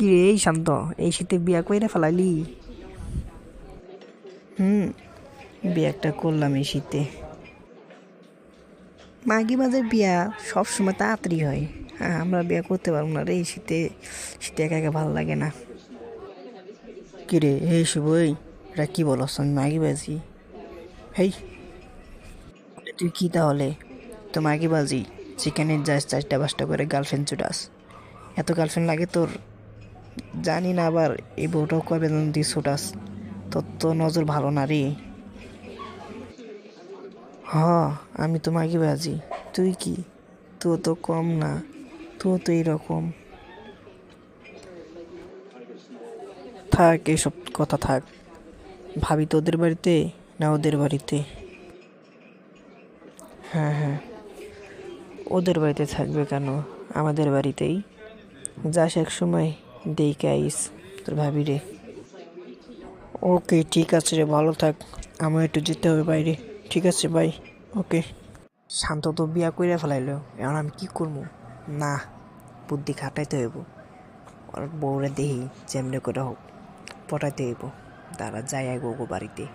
কি রে, এই শান্ত। এই শীতে বিয়া কইরা ফেলাইলি হুম, বিয়াটা করলাম এই শীতে। মাগি বাজার বিয়া সবসময় তাড়াতাড়ি হয়। হ্যাঁ আমরা বিয়া করতে পারব না রে এই শীতে। শীতে একা একা ভালো লাগে না। কিরে এই শুভই এটা কি বলস? আমি মাগি বাজি। হেই, তুই কি তাহলে? তো মাগি বাজি চিকেনে যাস চারটা পাঁচটা করে গার্লফ্রেন্ড চুটাস এত গার্লফ্রেন্ড লাগে তোর? জানি না আবার এই বউটাও কবে তুই ছুটাস তোর তো নজর ভালো না রে। হ, আমি তো মাগি বাজি। তুই কি? তো তো কম না। তো তো এইরকম। থাক এইসব কথা থাক। ভাবি তোদের বাড়িতে না ওদের বাড়িতে? হ্যাঁ হ্যাঁ। ওদের বাড়িতে থাকবে কেন? আমাদের বাড়িতেই। যাস এক সময় দেখে আইস, তোর ভাবি রে। ওকে, ঠিক আছে রে, ভালো থাক। আমার একটু যেতে হবে বাইরে। ঠিক আছে ভাই ওকে। শান্ত তো বিয়া করে ফেলাইলো। এখন আমি কি করব না, বুদ্ধি খাটাইতে হইব। আর বউরে দেখি, যেমনি করে হোক, পটাইতে হইব। তারা যায় গো বাড়িতে।